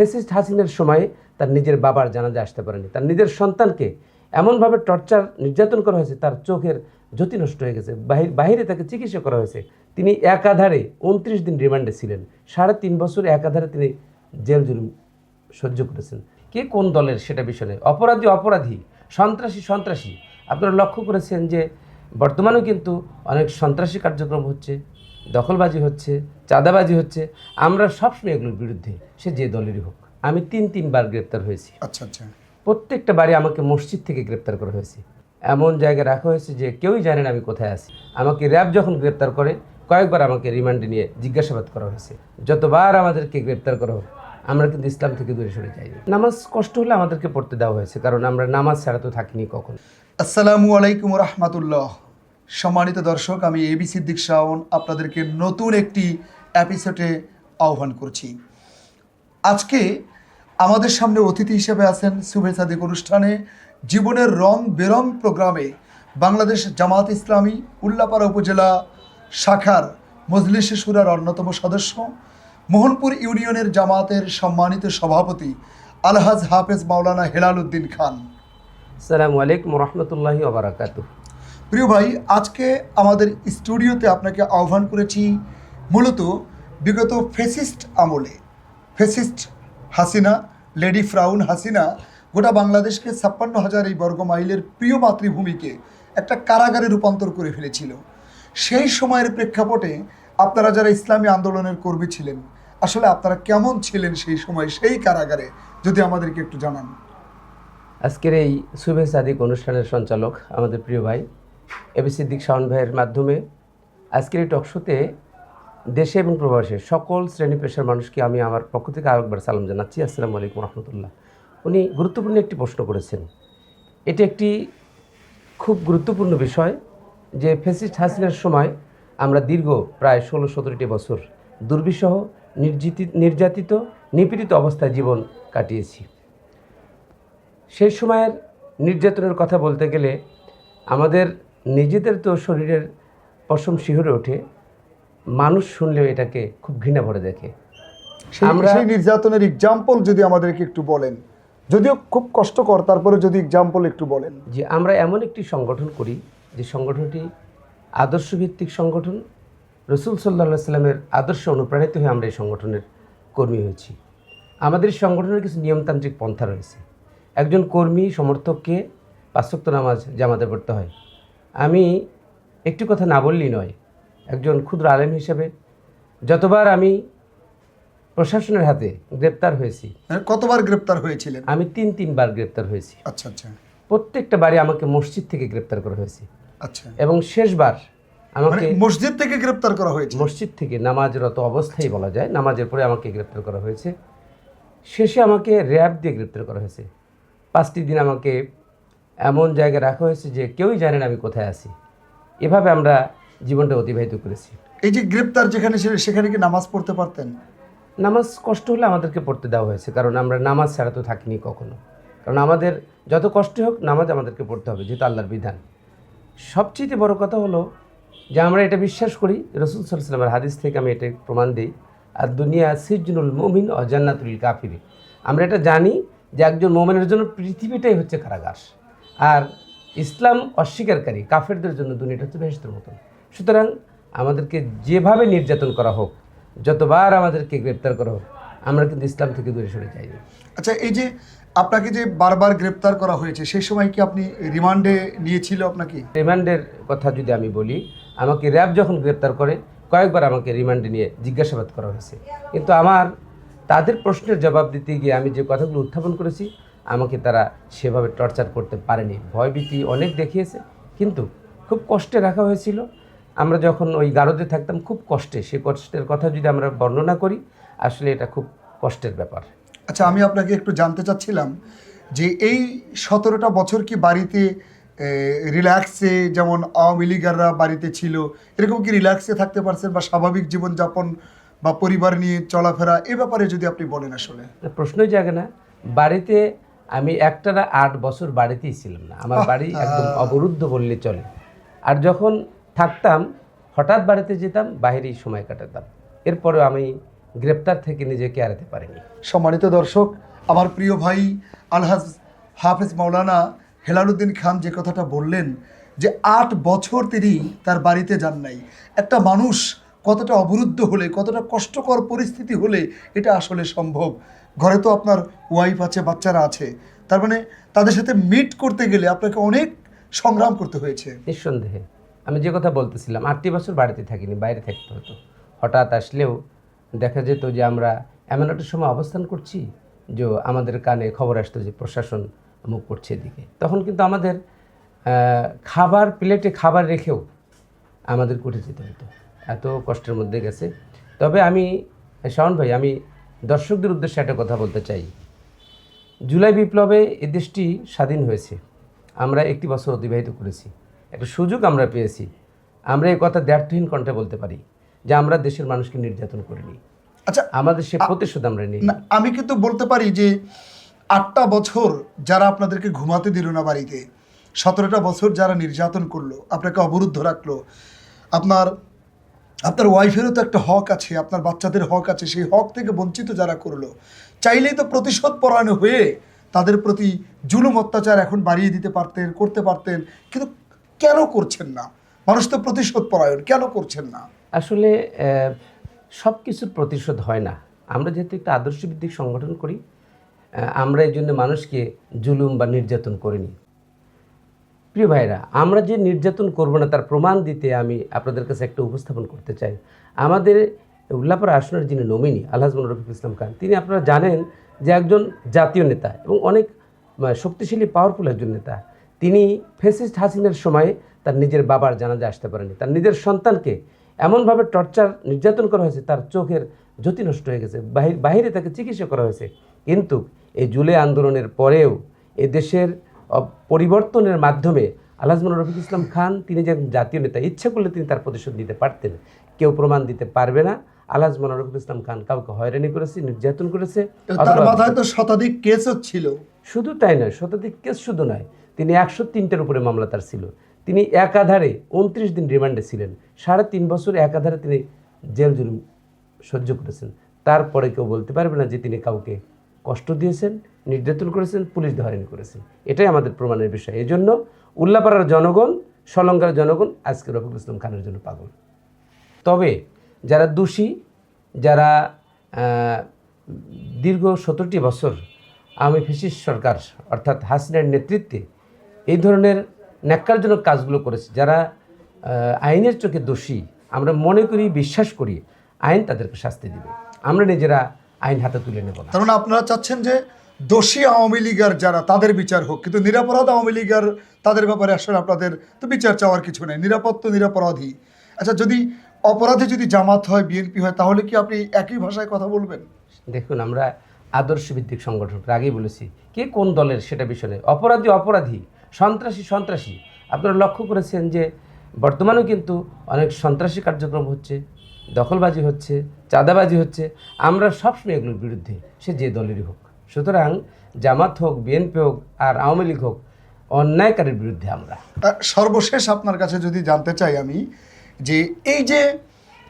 Fascist হাসিনের সময়ে তার নিজের বাবার জানাজা আসতে পারেনি। তার নিজের সন্তানকে এমনভাবে টর্চার, নির্যাতন করা হয়েছে, তার চোখের জ্যোতি নষ্ট হয়ে গেছে। বাহির, বাহিরে তাকে চিকিৎসা করা হয়েছে। তিনি একাধারে উনত্রিশ দিন রিমান্ডে ছিলেন। সাড়ে তিন বছর একাধারে তিনি জেল জুলুম সহ্য করেছেন। কে কোন দলের সেটা বিষয় নেই অপরাধী অপরাধী, সন্ত্রাসী সন্ত্রাসী। আপনারা লক্ষ্য করেছেন যে বর্তমানেও কিন্তু অনেক সন্ত্রাসী কার্যক্রম হচ্ছে দখলবাজি হচ্ছে চাঁদাবাজি হচ্ছে। আমরা সবসময় এগুলোর বিরুদ্ধে সে যে দলেরই হোক। আমি তিন তিনবার গ্রেপ্তার হয়েছি। আচ্ছা আচ্ছা। প্রত্যেকটা বাড়ি আমাকে মসজিদ থেকে গ্রেপ্তার করা হয়েছে। এমন জায়গায় রাখা হয়েছে যে কেউই জানে না আমি কোথায় আছি। আমাকে র্যাব যখন গ্রেপ্তার করে কয়েকবার আমাকে রিমান্ডে নিয়ে জিজ্ঞাসাবাদ করা হয়েছে। যতবার আমাদেরকে গ্রেপ্তার করা হোক আমরা কিন্তু ইসলাম থেকে দূরে সরে যাই নামাজ কষ্ট হলে আমাদেরকে পড়তে দেওয়া হয়েছে, কারণ আমরা নামাজ ছাড়া তো থাকিনি কখন। আসসালামু আলাইকুম রহমতুল্লাহ। সম্মানিত দর্শক, আমি এবি সিদ্দিক শাওন, আপনাদেরকে নতুন একটি এপিসোডে আহ্বান করছি। আজকে আমাদের সামনে অতিথি হিসেবে আছেন শুভে সাদিক অনুষ্ঠানে জীবনের রং বেরং প্রোগ্রামে বাংলাদেশ জামাত ইসলামী, উল্লাপাড়া উপজেলা শাখার মজলিসে সুরার অন্যতম সদস্য মোহনপুর ইউনিয়নের জামাতের সম্মানিত সভাপতি আলহাজ হাফেজ মাওলানা হেলাল উদ্দিন খান। সালামু আলাইকুম রহমতুল্লাহি ওবরাকাত প্রিয় ভাই আজকে আমাদের স্টুডিওতে আপনাকে আহ্বান করেছি মূলত বিগত ফেসিস্ট আমলে ফেসিস্ট হাসিনা লেডি ফ্রাউন হাসিনা গোটা বাংলাদেশকে ছাপ্পান্ন হাজার এই বর্গ মাইলের প্রিয় মাতৃভূমিকে একটা কারাগারে রূপান্তর করে ফেলেছিল। সেই সময়ের প্রেক্ষাপটে আপনারা যারা ইসলামী আন্দোলনের কর্মী ছিলেন আসলে আপনারা কেমন ছিলেন সেই সময়, সেই কারাগারে? যদি আমাদেরকে একটু জানান। আজকের এই শুভে সাদিক অনুষ্ঠানের সঞ্চালক আমাদের প্রিয় ভাই এবি সিদ্দিক শাওন ভাইয়ের মাধ্যমে আজকের এই টকশোতে দেশে এবং প্রবাসে সকল শ্রেণি পেশার মানুষকে আমি আমার পক্ষ থেকে আরেকবার সালাম জানাচ্ছি। আসসালামু আলাইকুম রহমতুল্লাহ। উনি গুরুত্বপূর্ণ একটি প্রশ্ন করেছেন। এটি একটি খুব গুরুত্বপূর্ণ বিষয় যে ফেসিস্ট হাসিনার সময় আমরা দীর্ঘ প্রায় ষোলো সতেরোটি বছর দুর্বিষহ নির্যাতিত নির্যাতিত নিপীড়িত অবস্থায় জীবন কাটিয়েছি। সেই সময়ের নির্যাতনের কথা বলতে গেলে আমাদের নিজেদের তো শরীরের পশম শিহরে ওঠে মানুষ শুনলেও এটাকে খুব ঘৃণা ভরে দেখে। আমরা- সেই নির্যাতনের এক্সাম্পল যদি আমাদেরকে একটু বলেন যদিও খুব কষ্টকর তারপরে যদি এক্সাম্পল একটু বলেন। যে আমরা এমন একটি সংগঠন করি যে সংগঠনটি আদর্শভিত্তিক সংগঠন রসুল সাল্লা সাল্লামের আদর্শ অনুপ্রাণিত হয়ে আমরা এই সংগঠনের কর্মী হয়েছি। আমাদের সংগঠনের কিছু নিয়মতান্ত্রিক পন্থা রয়েছে। একজন কর্মী সমর্থককে পাশ্চাত্য নামাজ জামাতে পড়তে হয়। আমি একটি কথা না বললেই নয় একজন ক্ষুদ্র আলেম হিসেবে যতবার আমি প্রশাসনের হাতে গ্রেপ্তার হয়েছি কতবার গ্রেপ্তার হয়েছিলেন? আমি তিন তিনবার গ্রেপ্তার হয়েছি। আচ্ছা আচ্ছা। প্রত্যেকটা বাড়ি আমাকে মসজিদ থেকে গ্রেপ্তার করা হয়েছে। আচ্ছা। এবং শেষবার আমাকে মসজিদ থেকে গ্রেপ্তার করা হয়েছে। মসজিদ থেকে নামাজরত অবস্থায় বলা যায় নামাজের পরে আমাকে গ্রেপ্তার করা হয়েছে। শেষে আমাকে র্যাব দিয়ে গ্রেপ্তার করা হয়েছে। পাঁচটি দিন আমাকে এমন জায়গায় রাখা হয়েছে যে কেউই জানে না আমি কোথায় আছি। এভাবে আমরা জীবনটা অতিবাহিত করেছি। এই যে গ্রেপ্তার যেখানে ছিল সেখানে কি নামাজ পড়তে পারতেন? নামাজ কষ্ট হলে আমাদেরকে পড়তে দেওয়া হয়েছে কারণ আমরা নামাজ ছাড়া তো থাকিনি কখনো। কারণ আমাদের যত কষ্ট হোক নামাজ আমাদেরকে পড়তে হবে যেহেতু আল্লাহর বিধান। সবচেয়ে বড় কথা হলো যে আমরা এটা বিশ্বাস করি রসুল সাল্লামের হাদিস থেকে আমি এটা প্রমাণ দিই। আর দুনিয়া সিজনুল মমিন ও জান্নাতুল কাফিরি আমরা এটা জানি যে একজন মোমেনের জন্য পৃথিবীটাই হচ্ছে কারাগার। আর ইসলাম অস্বীকারী কাফেরদের জন্য দুনিয়াটা হচ্ছে বেহেস্তের মতন। সুতরাং আমাদেরকে যেভাবে নির্যাতন করা হোক যতবার আমাদেরকে গ্রেপ্তার করা হোক আমরা কিন্তু ইসলাম থেকে দূরে সরে যাই আচ্ছা এই যে আপনাকে যে বারবার গ্রেপ্তার করা হয়েছে সেই সময় কি আপনি রিমান্ডে নিয়েছিল আপনাকে? রিমান্ডের কথা যদি আমি বলি আমাকে র্যাব যখন গ্রেপ্তার করে, কয়েকবার আমাকে রিমান্ডে নিয়ে জিজ্ঞাসাবাদ করা হয়েছে। কিন্তু আমার তাদের প্রশ্নের জবাব দিতে গিয়ে আমি যে কথাগুলো উত্থাপন করেছি, আমাকে তারা সেভাবে টর্চার করতে পারেনি। ভয়ভীতি অনেক দেখিয়েছে, কিন্তু খুব কষ্টে রাখা হয়েছিল। আমরা যখন ওই গারদে থাকতাম, খুব কষ্টে। সে কষ্টের কথা যদি আমরা বর্ণনা করি, আসলে এটা খুব কষ্টের ব্যাপার। আচ্ছা আমি আপনাকে একটু জানতে চাচ্ছিলাম যে এই সতেরোটা বছর কি বাড়িতে রিল্যাক্সে যেমন আওয়ামী লীগাররা বাড়িতে ছিল এরকম কি রিল্যাক্সে থাকতে পারছেন বা স্বাভাবিক জীবনযাপন বা পরিবার নিয়ে চলাফেরা এ ব্যাপারে যদি আপনি বলেন আসলে? প্রশ্নই জাগে না। বাড়িতে আমি একটা না আট বছর বাড়িতেই ছিলাম না। আমার বাড়ি একদম অবরুদ্ধ বললে চলে। আর যখন থাকতাম হঠাৎ বাড়িতে যেতাম বাইরেই সময় কাটাতাম। এরপরেও আমি গ্রেপ্তার থেকে নিজেকে এড়াতে পারেনি। সম্মানিত দর্শক আমার প্রিয় ভাই আলহাজ হাফেজ মাওলানা হেলালুদ্দিন খান যে কথাটা বললেন যে আট বছর তিনি তার বাড়িতে যান নাই। একটা মানুষ কতটা অবরুদ্ধ হলে, কতটা কষ্টকর পরিস্থিতি হলে এটা আসলে সম্ভব। ঘরে তো আপনার ওয়াইফ আছে, বাচ্চারা আছে। তার মানে তাদের সাথে মিট করতে গেলে আপনাকে অনেক সংগ্রাম করতে হয়েছে। নিঃসন্দেহে। আমি যে কথা বলতেছিলাম, আটটি বছর বাড়িতে থাকিনি, বাইরে থাকতে হতো। হঠাৎ আসলেও দেখা যেত যে আমরা এমন একটা সময় অবস্থান করছি, যে আমাদের কানে খবর আসতো যে প্রশাসন মুখ করছে এদিকে। তখন কিন্তু আমাদের খাবার প্লেটে খাবার রেখেও আমাদের কুটে যেতে হতো। এত কষ্টের মধ্যে গেছে। তবে আমি শাওন ভাই আমি দর্শকদের উদ্দেশ্যে একটা কথা বলতে চাই। জুলাই বিপ্লবে এ দেশটি স্বাধীন হয়েছে। আমরা একটি বছর অতিবাহিত করেছি। একটা সুযোগ আমরা পেয়েছি। আমরা এই কথা দ্ব্যর্থহীন কণ্ঠে বলতে পারি যে আমরা দেশের মানুষকে নির্যাতন করিনি। আচ্ছা আমাদের সে প্রতিশোধ আমরা নিই আমি কিন্তু বলতে পারি যে আটটা বছর যারা আপনাদেরকে ঘুমাতে দিল না বাড়িতে, সতেরোটা বছর যারা নির্যাতন করল, আপনাকে অবরুদ্ধ রাখল, আপনার আপনার ওয়াইফেরও তো একটা হক আছে, আপনার বাচ্চাদের হক আছে, সেই হক থেকে বঞ্চিত যারা করল, চাইলেই তো প্রতিশোধ পরায়ণ হয়ে তাদের প্রতি জুলুম অত্যাচার এখন বাড়িয়ে দিতে পারতেন, করতে পারতেন, কিন্তু কেন করছেন না? মানুষ তো প্রতিশোধ পরায়ণ, কেন করছেন না? আসলে সব কিছুর প্রতিশোধ হয় না। আমরা যেহেতু একটা আদর্শ ভিত্তিক সংগঠন করি আমরা এই জন্য মানুষকে জুলুম বা নির্যাতন করিনি। প্রিয় ভাইরা আমরা যে নির্যাতন করব না তার প্রমাণ দিতে আমি আপনাদের কাছে একটা উপস্থাপন করতে চাই। আমাদের উল্লাপাড়া আসনের যিনি নমিনি, আলহাজ রফিকুল ইসলাম খান, তিনি আপনারা জানেন যে একজন জাতীয় নেতা এবং অনেক শক্তিশালী পাওয়ারফুল একজন নেতা। তিনি ফেসিস্ট হাসিনার সময় তার নিজের বাবার জানাজা আসতে পারেনি। তার নিজের সন্তানকে এমনভাবে টর্চার, নির্যাতন করা হয়েছে, তার চোখের জ্যোতি নষ্ট হয়ে গেছে, বাহির বাইরে তাকে চিকিৎসা করা হয়েছে। কিন্তু এই জুলাই আন্দোলনের পরেও এ দেশের পরিবর্তনের মাধ্যমে আলহাজমান রফিক ইসলাম খান তিনি যে জাতীয় নেতা ইচ্ছা করলে তিনি তার প্রতিশোধ দিতে পারতেন। কেউ প্রমাণ দিতে পারবে না। আলহাজমান রফিক ইসলাম খান কাউকে হয়রানি করেছে নির্যাতন করেছে তার মাথায় তো শতাধিক কেসও ছিল। শুধু তাই নয় শতাধিক কেস শুধু নয় তিনি একশো তিনটার উপরে মামলা তার ছিল। তিনি একাধারে উনত্রিশ দিন রিমান্ডে ছিলেন। সাড়ে তিন বছর একাধারে তিনি জেল জুলুম সহ্য করেছেন। তারপরে কেউ বলতে পারবে না যে তিনি কাউকে কষ্ট দিয়েছেন, নির্যাতন করেছেন, পুলিশ ধরেনি করেছেন। এটাই আমাদের প্রমাণের বিষয়। এই জন্য উল্লাপাড়ার জনগণ সলঙ্কার জনগণ আজকে রফিকুল ইসলাম খানের জন্য পাগল। তবে যারা দোষী, যারা দীর্ঘ সতেরোটি বছর আওয়ামী ফেসিস সরকার, অর্থাৎ হাসিনার নেতৃত্বে এই ধরনের ন্যাক্কারজনক কাজগুলো করেছে, যারা আইনের চোখে দোষী, আমরা মনে করি, বিশ্বাস করি, আইন তাদেরকে শাস্তি দিবে। আমরা নিজেরা আইন হাতে তুলে নেব না। তার মানে আপনারা চাচ্ছেন যে দোষী আওয়ামী লীগের যারা তাদের বিচার হোক কিন্তু নিরাপরাধ আওয়ামী লীগার তাদের ব্যাপারে আসলে আপনাদের তো বিচার চাওয়ার কিছু নেই। নিরাপদ তো নিরাপরাধী। আচ্ছা যদি অপরাধী যদি জামাত হয় বিএনপি হয় তাহলে কি আপনি একই ভাষায় কথা বলবেন? দেখুন আমরা আদর্শ ভিত্তিক সংগঠন আগেই বলেছি কে কোন দলের সেটা বিষয় নেই। অপরাধী অপরাধী সন্ত্রাসী সন্ত্রাসী। আপনারা লক্ষ্য করেছেন যে বর্তমানেও কিন্তু অনেক সন্ত্রাসী কার্যক্রম হচ্ছে। দখলবাজি হচ্ছে, চাঁদাবাজি হচ্ছে, আমরা সবসময় এগুলোর বিরুদ্ধে, সে যে দলেরই হোক। সুতরাং জামাত হোক, বিএনপি হোক, আর আওয়ামী লীগ হোক, অন্যায়কারীর বিরুদ্ধে আমরা। সর্বশেষ আপনার কাছে যদি জানতে চাই আমি, যে এই যে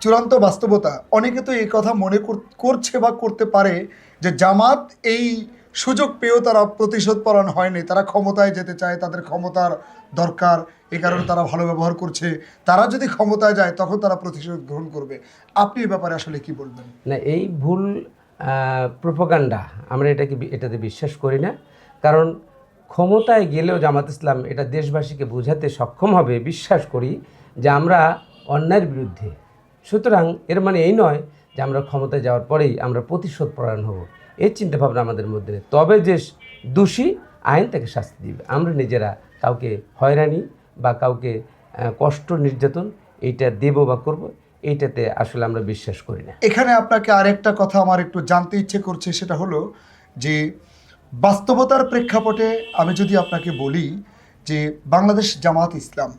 চূড়ান্ত বাস্তবতা, অনেকে তো এই কথা মনে কর- করছে বা করতে পারে যে জামাত এই সুযোগ পেয়েও তারা প্রতিশোধ পরায়ণ হয়নি, তারা ক্ষমতায় যেতে চায়, তাদের ক্ষমতার দরকার, এ কারণে তারা ভালো ব্যবহার করছে। তারা যদি ক্ষমতায় যায়, তখন তারা প্রতিশোধ গ্রহণ করবে। আপনি এই ব্যাপারে আসলে কি বলবেন? না, এই ভুল প্রোপাগান্ডা আমরা এটাকে এটাতে বিশ্বাস করি না। কারণ ক্ষমতায় গেলেও জামাত ইসলাম এটা দেশবাসীকে বোঝাতে সক্ষম হবে, বিশ্বাস করি, যে আমরা অন্যায়ের বিরুদ্ধে। সুতরাং এর মানে এই নয় যে আমরা ক্ষমতায় যাওয়ার পরেই আমরা প্রতিশোধ পরায়ণ হব। এই চিন্তাভাবনা আমাদের মধ্যে তবে যে দোষী আইন তাকে শাস্তি দিবে। আমরা নিজেরা কাউকে হয়রানি বা কাউকে কষ্ট নির্যাতন এইটা দেব বা করব, এইটাতে আসলে আমরা বিশ্বাস করি না। এখানে আপনাকে আরেকটা কথা আমার একটু জানতে ইচ্ছে করছে, সেটা হলো যে বাস্তবতার প্রেক্ষাপটে আমি যদি আপনাকে বলি যে বাংলাদেশ জামাত ইসলাম,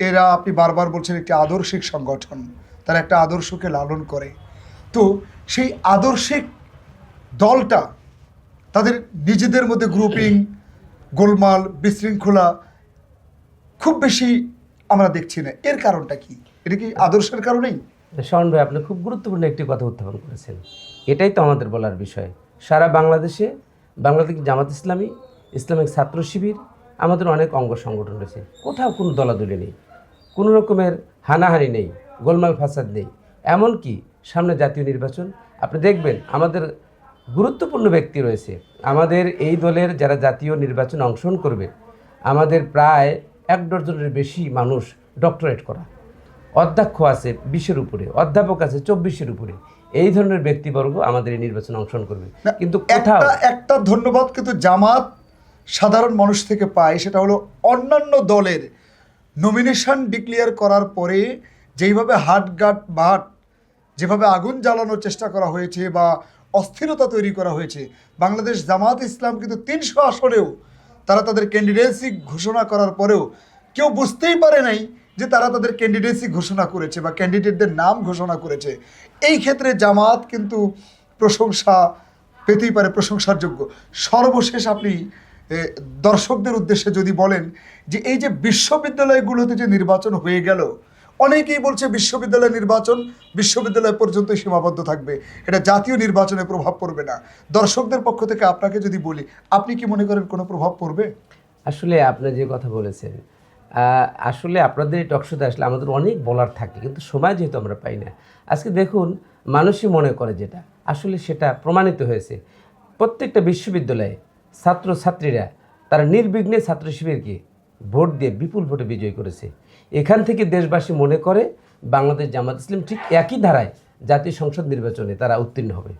এরা আপনি বারবার বলছেন একটি আদর্শিক সংগঠন, তারা একটা আদর্শকে লালন করে। তো সেই আদর্শিক দলটা তাদের নিজেদের মধ্যে গ্রুপিং গোলমাল, বিশৃঙ্খলা খুব বেশি আমরা দেখছি না। এর কারণটা কি? এটা কি আদর্শের কারণেই? শাওন ভাই, আপনি খুব গুরুত্বপূর্ণ একটি কথা উত্থাপন করেছেন। এটাই তো আমাদের বলার বিষয়। সারা বাংলাদেশে বাংলাদেশ জামাত ইসলামী, ইসলামিক ছাত্র শিবির, আমাদের অনেক অঙ্গ সংগঠন রয়েছে। কোথাও কোনো দলাদলি নেই। কোনো রকমের হানাহানি নেই। গোলমাল ফাসাদ নেই। এমনকি সামনে জাতীয় নির্বাচন, আপনি দেখবেন আমাদের গুরুত্বপূর্ণ ব্যক্তি রয়েছে। আমাদের এই দলের যারা জাতীয় নির্বাচনে অংশগ্রহণ করবে আমাদের প্রায় এক ডজনের বেশি মানুষ ডক্টরেট করা। অধ্যক্ষ আছে বিশের উপরে অধ্যাপক আছে চব্বিশের উপরে। এই ধরনের ব্যক্তিবর্গ আমাদের এই নির্বাচনে অংশগ্রহণ করবে। কিন্তু কোথাও একটা একটা ধন্যবাদ কিন্তু জামাত সাধারণ মানুষ থেকে পায় সেটা হলো অন্যান্য দলের নমিনেশন ডিক্লেয়ার করার পরে যেইভাবে হাটগাট বাট যেভাবে আগুন জ্বালানোর চেষ্টা করা হয়েছে বা অস্থিরতা তৈরি করা হয়েছে। বাংলাদেশ জামাত ইসলাম কিন্তু তিনশো আসনেও তারা তাদের ক্যান্ডিডেন্সি ঘোষণা করার পরেও কেউ বুঝতেই পারে নাই যে তারা তাদের ক্যান্ডিডেন্সি ঘোষণা করেছে বা ক্যান্ডিডেটদের নাম ঘোষণা করেছে। এই ক্ষেত্রে জামাত কিন্তু প্রশংসা পেতেই পারে প্রশংসার যোগ্য সর্বশেষ আপনি দর্শকদের উদ্দেশ্যে যদি বলেন যে এই যে বিশ্ববিদ্যালয়গুলোতে যে নির্বাচন হয়ে গেল অনেকেই বলছে বিশ্ববিদ্যালয় নির্বাচন বিশ্ববিদ্যালয় পর্যন্তই সীমাবদ্ধ থাকবে। এটা জাতীয় নির্বাচনে প্রভাব পড়বে না। দর্শকদের পক্ষ থেকে আপনাকে যদি বলি, আপনি কি মনে করেন কোনো প্রভাব পড়বে? আসলে আপনি যে কথা বলেছেন আসলে আপনাদের এই টকশোতে আসলে আমাদের অনেক বলার থাকে, কিন্তু সময় যেহেতু আমরা পাই না। আজকে দেখুন, মানুষই মনে করে যেটা, আসলে সেটা প্রমাণিত হয়েছে। প্রত্যেকটা বিশ্ববিদ্যালয়ে ছাত্র ছাত্রীরা তারা নির্বিঘ্নে ছাত্র শিবিরকে ভোট দিয়ে বিপুল ভোটে বিজয় করেছে। এখান থেকে দেশবাসী মনে করে বাংলাদেশ জামাত ইসলাম ঠিক একই ধারায় জাতীয় সংসদ নির্বাচনে তারা উত্তীর্ণ হবে।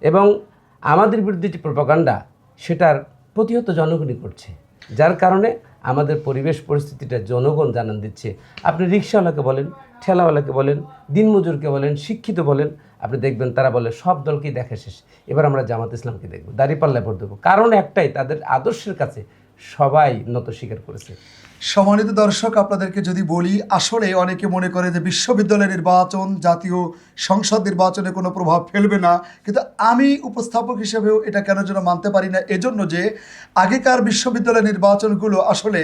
এবং আমাদের বিরুদ্ধে যে প্রপাগান্ডা, সেটার প্রতিহত জনগণই করছে। যার কারণে আমাদের পরিবেশ পরিস্থিতিটা জনগণ জানান দিচ্ছে। আপনি রিক্সাওয়ালাকে বলেন, ঠেলাওয়ালাকে বলেন, দিনমজুরকে বলেন, শিক্ষিত বলেন, আপনি দেখবেন তারা বলে, সব দলকেই দেখা শেষ। এবার আমরা জামাত ইসলামকে দেখব। দাঁড়িপাল্লায় ভোট দেবো। কারণ একটাই, তাদের আদর্শের কাছে সবাই নত স্বীকার করেছে। সম্মানিত দর্শক, আপনাদেরকে যদি বলি, আসলে অনেকে মনে করে যে বিশ্ববিদ্যালয় নির্বাচন জাতীয় সংসদ নির্বাচনে কোনো প্রভাব ফেলবে না। কিন্তু আমি উপস্থাপক হিসেবেও এটা কেন যেন মানতে পারি না, এজন্য যে আগেকার বিশ্ববিদ্যালয় নির্বাচনগুলো আসলে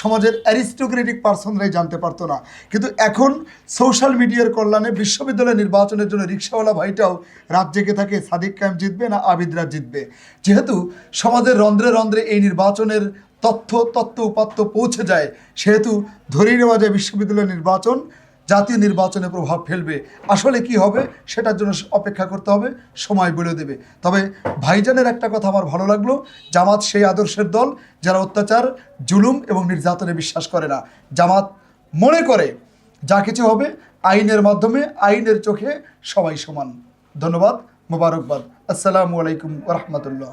সমাজের অ্যারিস্টোক্রেটিক পার্সনরাই জানতে পারতো না। কিন্তু এখন সোশ্যাল মিডিয়ার কল্যাণে বিশ্ববিদ্যালয় নির্বাচনের জন্য রিক্সাওয়ালা ভাইটাও রাত জেগে থাকে, সাদিক কায়েম জিতবে না আবিদরা জিতবে। যেহেতু সমাজের রন্ধ্রে রন্ধ্রে এই নির্বাচনের তথ্য, তত্ত্ব উপাত্ত পৌঁছে যায়, সেহেতু ধরেই নেওয়া যায় বিশ্ববিদ্যালয় নির্বাচন, জাতীয় নির্বাচনে প্রভাব ফেলবে। আসলে কি হবে সেটার জন্য অপেক্ষা করতে হবে, সময় বলে দেবে। তবে ভাইজানের একটা কথা আমার ভালো লাগল, জামাত সেই আদর্শের দল যারা অত্যাচার, জুলুম এবং নির্যাতনে বিশ্বাস করে না। জামাত মনে করে, যা কিছু হবে আইনের মাধ্যমে, আইনের চোখে সবাই সমান। ধন্যবাদ, মোবারকবাদ। আসসালামু আলাইকুম রহমতুল্লাহ।